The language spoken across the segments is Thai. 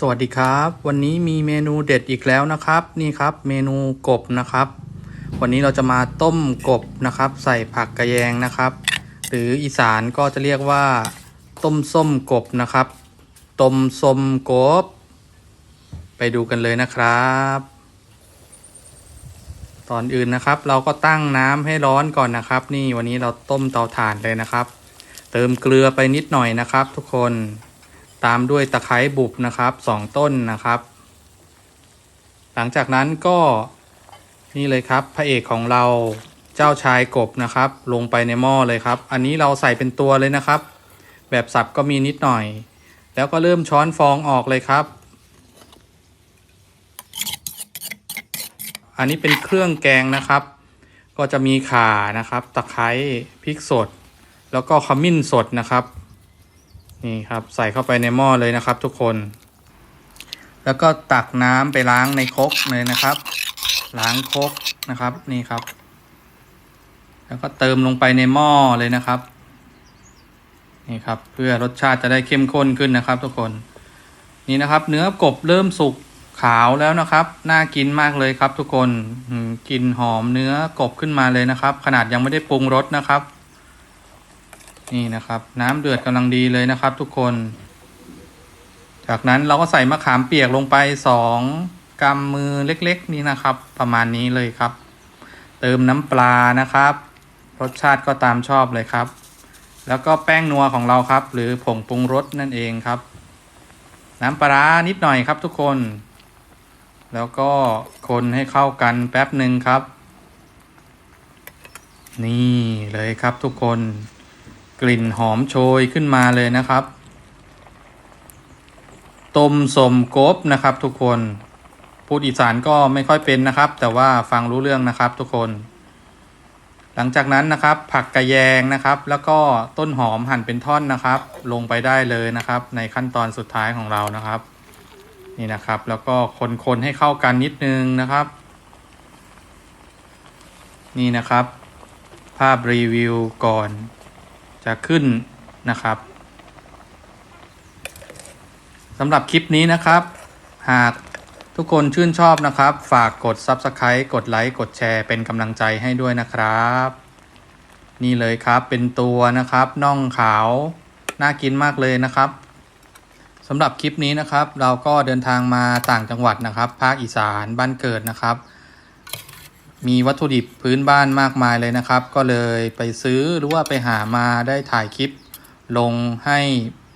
สวัสดีครับ วันนี้มีเมนูเด็ดอีกแล้วนะครับ นี่ครับเมนูกบนะครับ วันนี้เราจะมาต้มกบนะครับ ใส่ผักกระแยงนะครับ หรืออีสานก็จะเรียกว่า ต้มส้มกบนะครับต้มส้มกบ ไปดูกันเลยนะครับ ตอนอื่นนะครับ เราก็ตั้งน้ำให้ร้อนก่อนนะครับ นี่วันนี้เราต้มเตาถ่านเลยนะครับ เติมเกลือไปนิดหน่อยนะครับ ทุกคน ตามด้วยตะไคร้บุบนะครับสองต้นนะครับ หลังจากนั้นก็นี่เลยครับพระเอกของเราเจ้าชายกบนะครับ ลงไปในหม้อเลยครับ อันนี้เราใส่เป็นตัวเลยนะครับ แบบสับก็มีนิดหน่อย แล้วก็เริ่มช้อนฟองออกเลยครับ อันนี้เป็นเครื่องแกงนะครับ ก็จะมีข่านะครับ ตะไคร้พริกสด แล้วก็ขมิ้นสดนะครับ นี่ครับใส่เข้าไปในหม้อเลยนะครับ ทุกคน แล้วก็ตักน้ำไปล้างในครกเลยนะครับ ล้างครกนะครับนี่ครับ แล้วก็เติมลงไปในหม้อเลยนะครับ นี่ครับ เพื่อรสชาติจะได้เข้มข้นขึ้นนะครับ ทุกคนนี่นะครับ เนื้อกบเริ่มสุกขาวแล้วนะครับ น่ากินมากเลยครับ ทุกคนกลิ่นหอมเนื้อกบขึ้นมาเลยนะครับ ขนาดยังไม่ได้ปรุงรสนะครับ นี่นะครับ น้ำเดือดกำลังดีเลยนะครับ ทุกคน จากนั้นเราก็ใส่มะขามเปียกลงไปสองกำมือเล็ก ๆ นี่นะครับ ประมาณนี้เลยครับ เติมน้ำปลานะครับ รสชาติก็ตามชอบเลยครับ แล้วก็แป้งนัวของเราครับ หรือผงปรุงรสนั่นเองครับ น้ำปลานิดหน่อยครับทุกคน แล้วก็คนให้เข้ากันแป๊บหนึ่งครับ นี่เลยครับทุกคน ลิ่นหอมโชยขึ้นมาเลยนะครับ ต้มสมกบนะครับทุกคน พูดอีสานก็ไม่ค่อยเป็นนะครับ แต่ว่าฟังรู้เรื่องนะครับทุกคน หลังจากนั้นนะครับ ผักกระแยงนะครับ แล้วก็ต้นหอมหั่นเป็นท่อนนะครับ ลงไปได้เลยนะครับ ในขั้นตอนสุดท้ายของเรานะครับ นี่นะครับ แล้วก็คนๆให้เข้ากันนิดนึงนะครับ นี่นะครับภาพรีวิวก่อน จะขึ้นนะครับสำหรับคลิปนี้นะครับ หากทุกคนชื่นชอบนะครับ ฝากกด Subscribe กดไลค์กดแชร์เป็นกำลังใจให้ด้วยนะครับ นี่เลยครับเป็นตัวนะครับน่องขาว น่ากินมากเลยนะครับสำหรับคลิปนี้นะครับ เราก็เดินทางมาต่างจังหวัดนะครับ ภาคอีสานบ้านเกิดนะครับ มีวัตถุดิบพื้นบ้านมากมายเลยนะครับ ก็เลยไปซื้อหรือว่าไปหามาได้ถ่ายคลิป ลงให้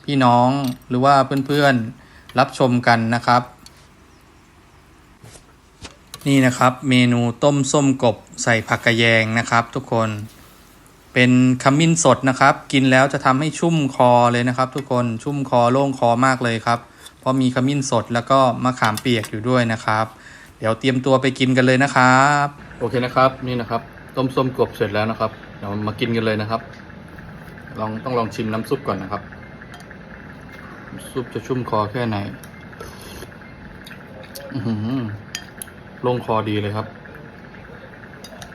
พี่น้องหรือว่าเพื่อนๆรับชมกันนะครับ นี่นะครับเมนูต้มส้มกบใส่ผักกระแยงนะครับ ทุกคนเป็นขมิ้นสดนะครับ กินแล้วจะทำให้ชุ่มคอเลยนะครับ ทุกคนชุ่มคอโล่งคอมากเลยครับ เพราะมีขมิ้นสดแล้วก็มะขามเปียกอยู่ด้วยนะครับ เดี๋ยวเตรียมตัวไปกินกันเลยนะครับ โอเคนะครับ นี่นะครับ ต้มส้มกบเสร็จแล้วนะครับ เดี๋ยวมากินกันเลยนะครับ ลองต้องลองชิมน้ำซุปก่อนนะครับ ซุปจะชุ่มคอแค่ไหนอือหือลงคอดีเลยครับ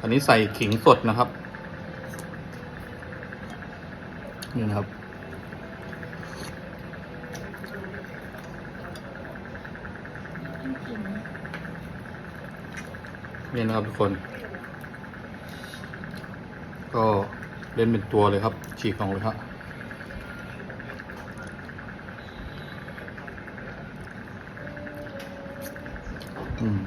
อันนี้ใส่ขิงสดนะครับ นี่นะครับ นี่นะครับทุกคน ก็เล่นเป็นตัวเลยครับ ฉีกออกเลยครับอืม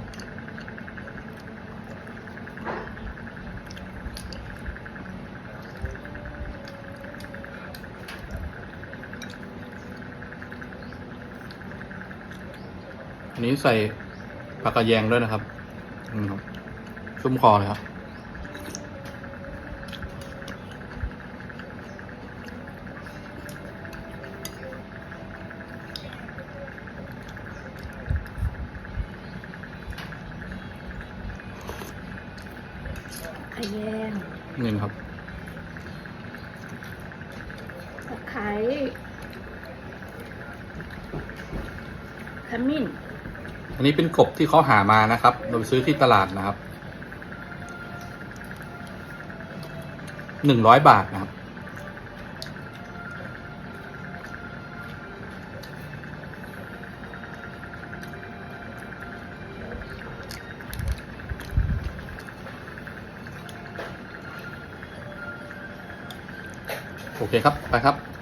อันนี้ใส่ผักกระแยงด้วยนะครับ อืมครับ ชุ่มคอเลยครับขยงนี่นะครับตะไคร้ขมิ้น อันนี้เป็นกบที่เขาหามานะครับเราไปซื้อที่ตลาดนะครับ หนึ่งร้อยบาทนะครับ โอเคครับ ไปครับ